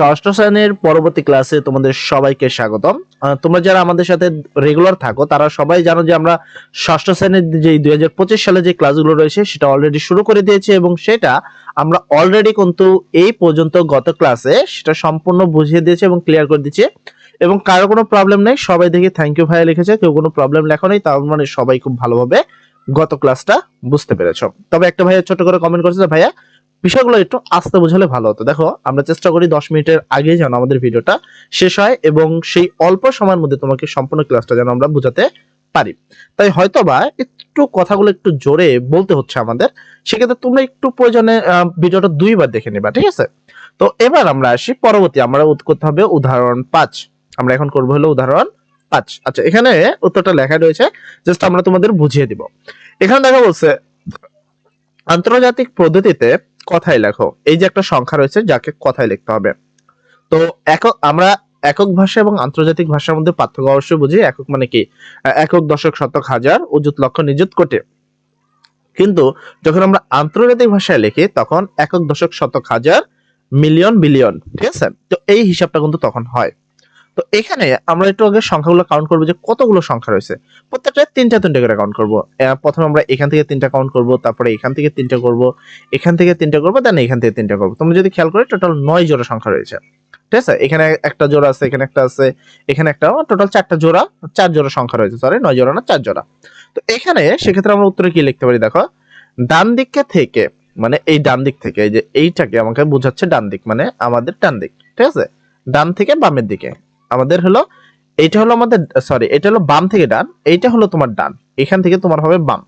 ষষ্ঠ শ্রেণির পরবর্তী ক্লাসে তোমাদের সবাইকে স্বাগতম। তোমরা যারা আমাদের সাথে রেগুলার থাকো, তারা সবাই জানো যে আমরা ষষ্ঠ শ্রেণির যে দুই হাজার পঁচিশ সালে যে ক্লাসগুলো রয়েছে, সেটা অলরেডি শুরু করে দিয়েছি এবং সেটা আমরা অলরেডি কিন্তু এই পর্যন্ত গত ক্লাসে সেটা সম্পূর্ণ বুঝিয়ে দিয়েছে এবং ক্লিয়ার করে দিয়েছে। এবং কারও কোনো প্রবলেম নেই, সবাই দেখি থ্যাংক ইউ ভাইয়া লিখেছে, কেউ কোনো প্রবলেম লেখো নেই, তার মানে সবাই খুব ভালোভাবে গত ক্লাসটা বুঝতে পেরেছ। তবে একটা ভাইয়া ছোট করে কমেন্ট করেছে ভাইয়া বিষয়গুলো একটু আস্তে বোঝালে ভালো হতো। দেখো, আমরা চেষ্টা করি দশ মিনিটের আগে যেন আমাদের ভিডিওটা শেষ হয় এবং সেই অল্প সময়ের মধ্যে তোমাকে সম্পূর্ণ ক্লাসটা যেন আমরা বোঝাতে পারি। তাই হয়তোবা একটু কথাগুলো একটু জোরে বলতে হচ্ছে আমাদের, সেক্ষেত্রে তোমরা একটু প্রয়োজনে ভিডিওটা দুইবার দেখে নিবা, ঠিক আছে? তো এবার আমরা আসি পরবর্তী, আমরা করতে হবে উদাহরণ পাঁচ। আমরা এখন করব হলো উদাহরণ পাঁচ। আচ্ছা এখানে উত্তরটা লেখা রয়েছে জাস্ট আমরা তোমাদের বুঝিয়ে দিব। এখানে দেখা বলছে, আন্তর্জাতিক পদ্ধতিতে কথায় লেখো। এই যে একটা সংখ্যা রয়েছে, যাকে কথায় লিখতে হবে। তো একক, আমরা একক ভাষা এবং আন্তর্জাতিক ভাষার মধ্যে পার্থক্য অবশ্যই বুঝি। একক মানে কি? একক, দশক, শতক, হাজার, অযুত, লক্ষ, নিযুত, কোটি। কিন্তু যখন আমরা আন্তর্জাতিক ভাষায় লিখি, তখন একক, দশক, শতক, হাজার, মিলিয়ন, বিলিয়ন, ঠিক আছে? তো এই হিসাবটা কিন্তু তখন হয়। তো এখানে আমরা একটু আগে সংখ্যাগুলো কাউন্ট করব যে কতগুলো সংখ্যা রয়েছে। প্রত্যেকটা তিনটা তিনটা করে কাউন্ট করব। প্রথমে আমরা এখান থেকে তিনটা কাউন্ট করব, তারপরে এখান থেকে তিনটা করব, এখান থেকে তিনটা করব দেন এখান থেকে তিনটা করব। তোমরা যদি খেয়াল করে টোটাল নয় জোড়া সংখ্যা রয়েছে। ঠিক আছে? এখানে একটা জোড়া আছে, এখানে একটা আছে, এখানে একটা টোটাল চারটা জোড়া, চার জোড়া সংখ্যা রয়েছে। সরি নয় জোড়া না, চার জোড়া। তো এখানে সেক্ষেত্রে আমরা উত্তরে কি লিখতে পারি? দেখো, ডান দিকে থেকে মানে এই ডান দিক থেকে, এই যে এইটাকে আমাকে বোঝাচ্ছে ডান দিক মানে আমাদের ডান দিক। ঠিক আছে? ডান থেকে বামের দিকে। আমাদের হলো, এইটা হলো আমাদের সরি এটা হলো বাম থেকে ডান, এইটা হলো তোমার ডান, এখান থেকে তোমার হবে বাম।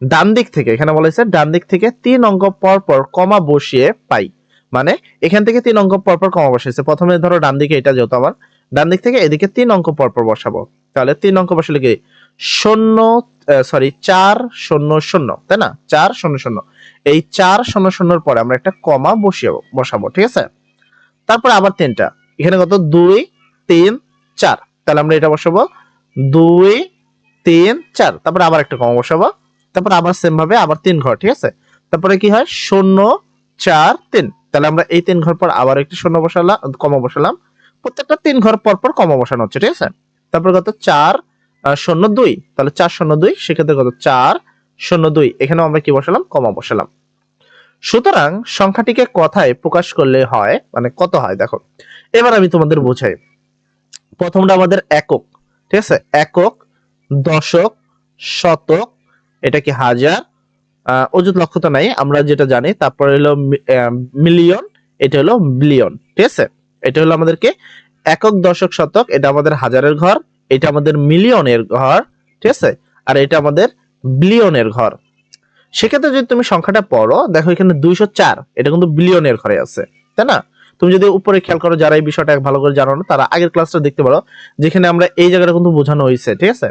ডান দিক থেকে, এখানে বলা হয়েছে ডান দিক থেকে তিন অঙ্ক পর পর কমা বসিয়ে পাই। মানে এখান থেকে তিন অঙ্ক পর পর কমা বসিয়েছে প্রথমে ধরো ডান দিকে এটা যেহেতু আমার ডান দিক থেকে এদিকে তিন অঙ্ক পর পর বসাবো। তাহলে তিন অঙ্ক বসালে কি? শূন্য সরি চার শূন্য শূন্য, তাই না? চার শূন্য শূন্য। এই চার শূন্য শূন্যর পরে আমরা একটা কমা বসিয়ে বসাবো, ঠিক আছে? তারপরে আবার তিনটা। এখানে কত? দুই তিন, চার। তাহলে আমরা এটা বসাবো। দুই, তিন, চার। তারপরে আবার একটা কমা বসাবো। তারপরে আবার সেম ভাবে আবার তিন ঘর, ঠিক আছে? তারপরে কি হয়? শূন্য, চার, তিন। তাহলে আমরা এই তিন ঘর পর আবার একটি শূন্য বসালাম কমা বসালাম। প্রত্যেকটা তিন ঘর পর পর কমা বসানো হচ্ছে, ঠিক আছে? তারপরে কত? চার শূন্য দুই। তাহলে চার, শূন্য দুই। সেক্ষেত্রে কত? চার, শূন্য দুই। এখানেও আমরা কি বসালাম? কমা বসালাম। সুতরাং সংখ্যাটিকে কথায় প্রকাশ করলে হয় মানে কত হয়? দেখো। এবার আমি তোমাদের বোঝাই। প্রথমটা আমাদের একক, ঠিক আছে? একক, দশক, শতক, এটা কি হাজার? অযুত লক্ষ তো নাই, আমরা যেটা জানি, তারপরে হলো মিলিয়ন, এটা হলো বিলিয়ন, ঠিক আছে? এটা হলো আমাদেরকে একক, দশক, শতক, এটা আমাদের হাজারের ঘর, এটা আমাদের মিলিয়নের ঘর, ঠিক আছে? আর এটা আমাদের বিলিয়নের ঘর। সেক্ষেত্রে যদি তুমি সংখ্যাটা পড়ো, দেখো এখানে দুইশো চার, এটা কিন্তু বিলিয়নের ঘরে আছে, তাই না? তুমি যদি উপরে খেয়াল করো, যারা এই বিষয়টা ভালো করে জানো না, তারা আগের ক্লাসটা দেখতে পারো, যেখানে আমরা এই জায়গাটা কিন্তু বোঝানো হয়েছে, ঠিক আছে?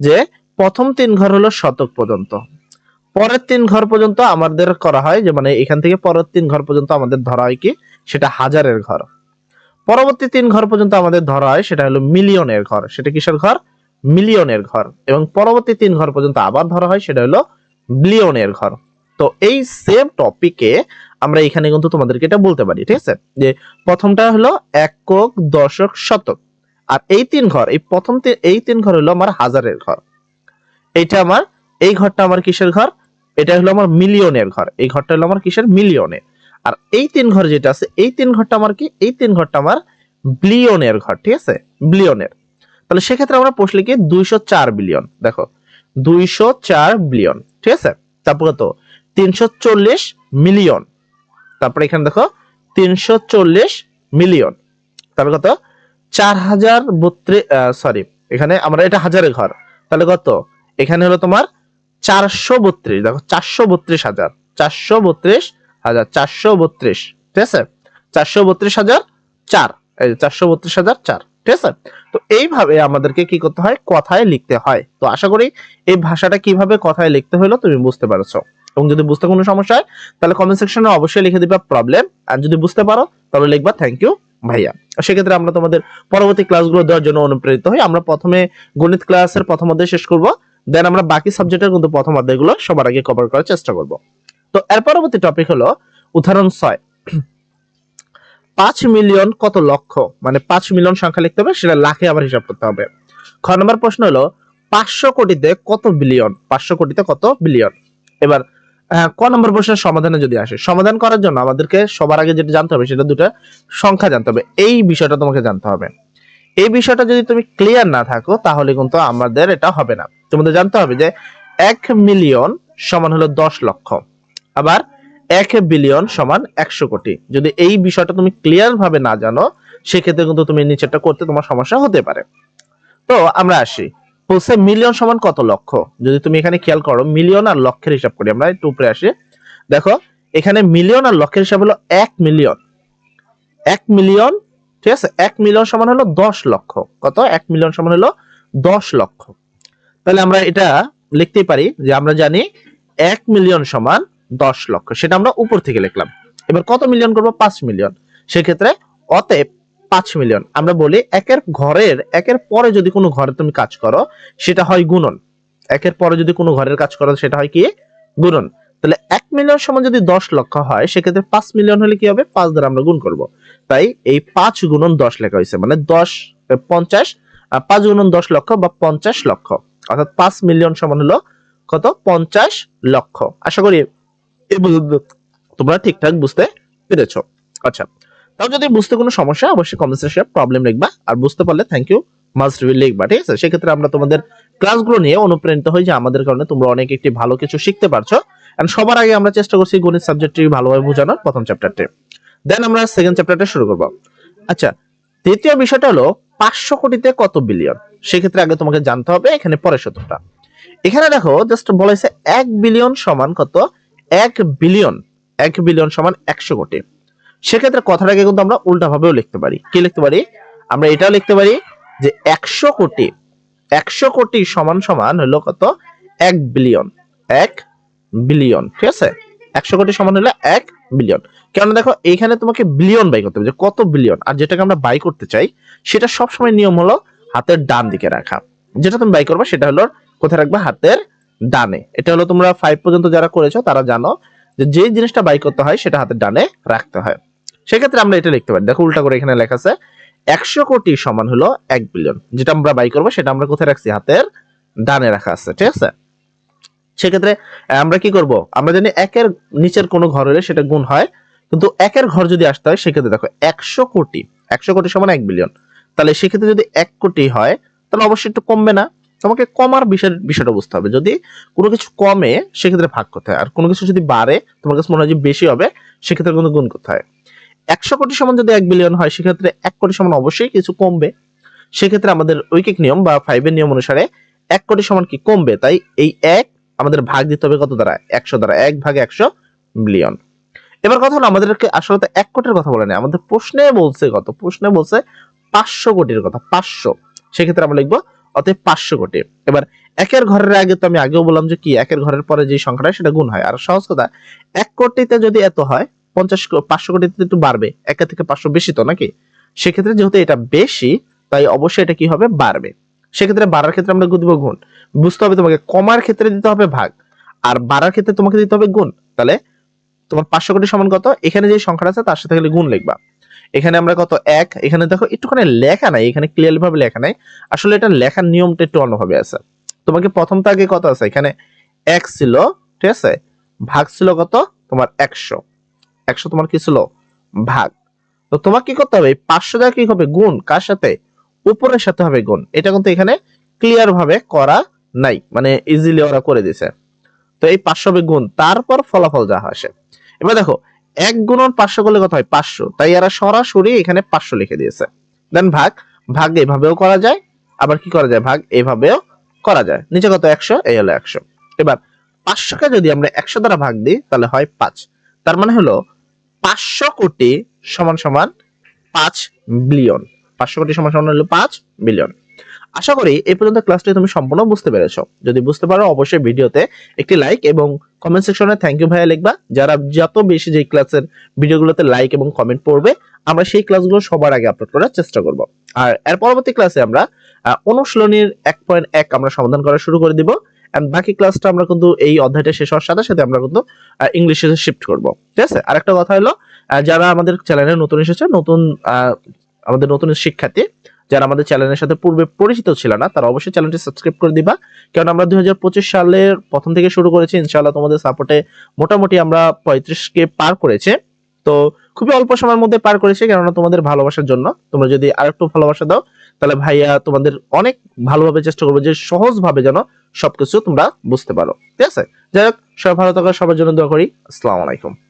যে প্রথম তিন ঘর হলো শতক পর্যন্ত। পরের তিন ঘর পর্যন্ত আমাদের করা হয় যে মানে এখান থেকে পরের তিন ঘর পর্যন্ত আমাদের ধরা হয় কি? সেটা হাজারের ঘর। পরবর্তী তিন ঘর পর্যন্ত আমাদের ধরা হয়, সেটা হলো মিলিয়নের ঘর। সেটা কিসের ঘর? মিলিয়নের ঘর। এবং পরবর্তী তিন ঘর পর্যন্ত আবার ধরা হয়, সেটা হলো বিলিয়নের ঘর। তো এই সেম টপিকে আমরা এখানে কিন্তু তোমাদেরকে এটা বলতে পারি, ঠিক আছে? যে প্রথমটা হলো একক দশক শতক। আর এই তিন ঘর, এই প্রথম এই তিন ঘর হলো আমার হাজারের ঘর। এটা আমার, এই ঘরটা আমার কিসের ঘর? এটা হলো আমার মিলিয়নের ঘর। এই ঘরটা হলো আমার কিসের? মিলিয়নের। আর এই তিন ঘর যেটা আছে, এই তিন ঘরটা আমার কি? এই তিন ঘরটা আমার বিলিয়নের ঘর, ঠিক আছে? বিলিয়নের। তাহলে সেক্ষেত্রে আমরা প্রশ্ন লিখি দুইশো চার বিলিয়ন। দেখো, দুইশো চার বিলিয়ন, ঠিক আছে? তারপর কত তিনশো চল্লিশ মিলিয়ন। তারপরে এখানে দেখো, তিনশো চল্লিশ মিলিয়ন। তারপরে কত? চার হাজার বত্রিশ সরি এখানে আমরা এটা হাজারের ঘর। তাহলে কত? এখানে হলো তোমার চারশো বত্রিশ, দেখো, চারশো বত্রিশ হাজার। চারশো বত্রিশ হাজার, চারশো বত্রিশ, ঠিক আছে? চারশো বত্রিশ হাজার চার, এই চারশো বত্রিশ হাজার চার, ঠিক আছে? তো এইভাবে আমাদেরকে কি করতে হয়? কথায় লিখতে হয়। তো আশা করি এই ভাষাটা কীভাবে কথায় লিখতে হলো তুমি বুঝতে পারছ। এবং যদি বুঝতে কোনো সমস্যা হয়, তাহলে কমেন্ট সেকশনে অবশ্যই লিখে দিবা প্রবলেম আর যদি বুঝতে পারো তবে লিখবা থ্যাংক ইউ ভাইয়া। সেক্ষেত্রে আমরা তোমাদের পরবর্তী ক্লাসগুলো দেওয়ার জন্য অনুপ্রেরিত হই। আমরা প্রথমে গণিত ক্লাসের প্রথম অধ্যায় শেষ করব। দেন আমরা বাকি সাবজেক্টের কিন্তু প্রথম অধ্যায়গুলো সবার আগে কভার করার চেষ্টা করব। তো এর পরবর্তী টপিক হলো উদাহরণ ছয়। পাঁচ মিলিয়ন কত লক্ষ? মানে পাঁচ মিলিয়ন সংখ্যা লিখতে হবে, সেটা লাখে আবার হিসাব করতে হবে। খ নম্বর প্রশ্ন হলো, পাঁচশো কোটিতে কত বিলিয়ন পাঁচশো কোটিতে কত বিলিয়ন এবার ক নম্বর প্রশ্নের সমাধানে যদি আসে, সমাধান করার জন্য আমাদেরকে সবার আগে যেটা জানতে হবে, সেটা দুটো সংখ্যা জানতে হবে। এই বিষয়টা তোমাকে জানতে হবে। এই বিষয়টা যদি তুমি ক্লিয়ার না থাকো, তাহলে কিন্তু আমাদের এটা হবে না। তোমাদের জানতে হবে যে এক মিলিয়ন সমান হলো দশ লক্ষ, আবার এক বিলিয়ন সমান একশো কোটি। যদি এই বিষয়টা তুমি ক্লিয়ার ভাবে না জানো, সেক্ষেত্রে কিন্তু তুমি নিচেরটা করতে তোমার সমস্যা হতে পারে। তো আমরা আসি। বলছে মিলিয়ন সমান কত লক্ষ? যদি তুমি এখানে খেয়াল করো মিলিয়ন আর লক্ষের হিসাব করি, আমরা একটু উপরে আসি। দেখো, এখানে মিলিয়ন আর লক্ষের হিসাব হলো এক মিলিয়ন এক মিলিয়ন ঠিক আছে? এক মিলিয়ন সমান হলো দশ লক্ষ। কত? এক মিলিয়ন সমান হলো দশ লক্ষ। তাহলে আমরা এটা লিখতেই পারি যে আমরা জানি এক মিলিয়ন সমান দশ লক্ষ। সেটা আমরা উপর থেকে লিখলাম। এবার কত মিলিয়ন করব? পাঁচ মিলিয়ন সেক্ষেত্রে অতএব পাঁচ মিলিয়ন। আমরা বলি একের ঘরের, একের পরে যদি কোনো ঘরে তুমি কাজ করো, সেটা হয় গুণন। একের পরে যদি কোনো ঘরের কাজ করো, সেটা হয় কি? গুণন। তাহলে এক মিলিয়ন সমান যদি দশ লক্ষ হয়, সেক্ষেত্রে পাঁচ মিলিয়ন হলে কি হবে? পাঁচ দ্বারা আমরা গুণ করব। তাই এই পাঁচ গুণন দশ লেখা হয়েছে মানে দশ পঞ্চাশ পাঁচ গুণন দশ লক্ষ বা পঞ্চাশ লক্ষ। অর্থাৎ পাঁচ মিলিয়ন সমান হলো কত? পঞ্চাশ লক্ষ। আশা করি তোমরা ঠিকঠাক বুঝতে পেরেছ। আচ্ছা তাও যদি বুঝতে কোনো সমস্যা, অবশ্যই কমেন্ট সেকশনে প্রবলেম লিখবা। আর বুঝতে পারলে থ্যাংক ইউ মাস্ট বি লিখবা, ঠিক আছে? সেক্ষেত্রে আমরা তোমাদের ক্লাসগুলো নিয়ে অনুপ্রাণিত হই যে আমাদের কারণে তোমরা অনেক একটি ভালো কিছু শিখতে পারছ। এন্ড সবার আগে আমরা চেষ্টা করছি গণিত সাবজেক্টটি ভালোভাবে বোঝানোর প্রথম চ্যাপ্টারটি দেন আমরা সেকেন্ড চ্যাপ্টারটা শুরু করব। আচ্ছা তৃতীয় বিষয়টা হলো, পাঁচশো কোটিতে কত বিলিয়ন সেক্ষেত্রে আগে তোমাকে জানতে হবে, এখানে পরের সূত্রটা। এখানে দেখো জাস্ট বলেছে এক বিলিয়ন সমান কত? এক বিলিয়ন এক বিলিয়ন সমান একশো কোটি। সেক্ষেত্রে কথাটাকে কিন্তু আমরা উল্টা ভাবেও লিখতে পারি। কি লিখতে পারি? আমরা এটাও লিখতে পারি যে একশো কোটি একশো কোটি সমান সমান হলো কত? এক বিলিয়ন। এক বিলিয়ন, ঠিক আছে? একশো কোটি সমান হলো এক বিলিয়ন। কেন দেখো, এইখানে তোমাকে বিলিয়ন বাই করতে হবে, যে কত বিলিয়ন? আর যেটাকে আমরা বাই করতে চাই, সেটা সবসময় নিয়ম হলো হাতের ডান দিকে রাখা। যেটা তুমি বাই করবে, সেটা হলো কোথায় রাখবা? হাতের ডানে। এটা হলো তোমরা ফাইভ পর্যন্ত যারা করেছ, তারা জানো যে যে জিনিসটা বাই করতে হয়, সেটা হাতের ডানে রাখতে হয়। সেক্ষেত্রে আমরা এটা লিখতে পারি। দেখো উল্টা করে এখানে লেখা আছে, একশো কোটি সমান হলো এক বিলিয়ন যেটা আমরা বাই করব, সেটা আমরা কোথায় রাখছি? হাতের ডানে রাখা আছে, ঠিক আছে? সেক্ষেত্রে আমরা কি করব? আমরা জানি একের নিচের কোনো ঘর হলে সেটা গুণ হয়, কিন্তু একের ঘর যদি আসতে হয়, সেক্ষেত্রে দেখো, একশো কোটি একশো কোটি সমান এক বিলিয়ন তাহলে সেক্ষেত্রে যদি এক কোটি হয়, তাহলে অবশ্যই একটু কমবে না। তোমাকে কমার বিষয়, বিষয়টা বুঝতে হবে। যদি কোনো কিছু কমে, সেক্ষেত্রে ভাগ করতে হয়। আর কোনো কিছু যদি বাড়ে, তোমার কাছে মনে হয় যে বেশি হবে, সেক্ষেত্রে কিন্তু গুণ করতে হয়। একশো কোটি সমান যদি এক বিলিয়ন হয়, সেক্ষেত্রে এক কোটি সমান অবশ্যই কিছু কমবে। সেক্ষেত্রে আমাদের ঐকিক নিয়ম বা ফাইভের নিয়ম অনুসারে এক কোটি সমান কি কমবে? তাই এই এক আমাদের ভাগ দিতে হবে কত দ্বারা? একশো দ্বারা। এক ভাগে একশো বিলিয়ন এবার কথা হলো, আমাদেরকে আসলে তো এক কোটির কথা বলে না আমাদের প্রশ্নে বলছে কত? প্রশ্নে বলছে পাঁচশো কোটির কথা, পাঁচশো। সেক্ষেত্রে আমরা লিখব অতএব পাঁচশো কোটি। এবার একের ঘরের আগে তো আমি আগেও বললাম যে কি? একের ঘরের পরে যে সংখ্যাটা সেটা গুণ হয়। আর সহজ কথা, এক কোটিতে যদি এত হয় পঞ্চাশ পাঁচশো কোটিতে একটু বাড়বে। একের থেকে পাঁচশো বেশি তো নাকি? সেক্ষেত্রে যেহেতু এটা বেশি, তাই অবশ্যই এটা কি হবে? বাড়বে। সেক্ষেত্রে বাড়ার ক্ষেত্রে আমরা দিব গুণ। বুঝতে হবে তোমাকে, কমার ক্ষেত্রে দিতে হবে ভাগ। আর বাড়ার ক্ষেত্রে তোমাকে দিতে হবে গুণ। তাহলে তোমার পাঁচশো কোটি সমান কত? এখানে যে সংখ্যাটা আছে, তার সাথে খালি গুণ লিখবা। এখানে আমরা কত? এক। এখানে দেখো, একটুখানি লেখা নাই। এখানে ক্লিয়ারলি ভাবে লেখা নাই। আসলে এটা লেখার নিয়মটা একটু অন্যভাবে আছে। তোমাকে প্রথম আগে কত আছে? এখানে এক ছিল, ঠিক আছে? ভাগ ছিল কত? তোমার একশো। একশো তোমার কি ছিল? ভাগ। তো তোমার কি করতে হবে? পাঁচশো টাকা কি হবে? গুণ। কার সাথে? উপরের সাথে হবে গুণ। এটা কিন্তু এখানে ক্লিয়ার ভাবে করা নাই। মানে ইজিলি ওরা করে দিছে। তো এই পাঁচশো হবে গুণ। তারপর ফলাফল যা আসে এবার দেখো, এক গুণন পাঁচশো করলে কত হয়? পাঁচশো। তাই এরা সরাসরি এখানে পাঁচশো লিখে দিয়েছে। দেন ভাগ। ভাগ এভাবেও করা যায়। আবার কি করা যায়? ভাগ এভাবেও করা যায়। নিচে কত? একশো। এই হলো একশো। এবার পাঁচশোকে যদি আমরা একশো দ্বারা ভাগ দিই, তাহলে হয় পাঁচ। তার মানে হলো পাঁচশো কোটি সমান সমান পাঁচ বিলিয়ন। পাঁচশো কোটি সমান সমান হলো পাঁচ বিলিয়ন। আশা করি এই পর্যন্ত ক্লাসটি তুমি সম্পূর্ণ বুঝতে পেরেছ। যদি বুঝতে পারো, অবশ্যই ভিডিওতে একটি লাইক এবং কমেন্ট সেকশনে থ্যাংক ইউ ভাইয়া লিখবা। যারা যত বেশি যে ক্লাসের ভিডিওগুলোতে লাইক এবং কমেন্ট পড়বে, আমরা সেই ক্লাসগুলো সবার আগে আপলোড করার চেষ্টা করব। আর এর পরবর্তী ক্লাসে আমরা অনুশীলনীর এক পয়েন্ট এক আমরা সমাধান করা শুরু করে দিব। এন্ড বাকি ক্লাসটা আমরা কিন্তু এই অধ্যায়টা শেষ হওয়ার সাথে সাথে আমরা কিন্তু ইংলিশে শিফট করব। ঠিক আছে? আরেকটা কথা হলো যারা আমাদের চ্যানেলে নতুন এসেছে, নতুন আমাদের নতুন শিক্ষার্থী, যারা আমাদের চ্যানেলের সাথে পূর্বে পরিচিত ছিল না, তারা অবশ্যই চ্যানেলটি সাবস্ক্রাইব করে দিবা। কারণ আমরা দুই সালের প্রথম থেকে শুরু করেছি, ইনশাআল্লাহ তোমাদের সাপোর্টে মোটামুটি আমরা পঁয়ত্রিশকে পার করেছে। তো খুবই অল্প সময়ের মধ্যে পার করেছে, কেননা তোমাদের ভালোবাসার জন্য। তোমরা যদি আর একটু ভালোবাসা দাও, তাহলে ভাইয়া তোমাদের অনেক ভালোভাবে চেষ্টা করব যে সহজভাবে যেন সবকিছু তোমরা বুঝতে পারো। ঠিক আছে? যাই হোক, সবাই ভালো থাকার সবার জন্য দোয়া করি। আসসালামু আলাইকুম।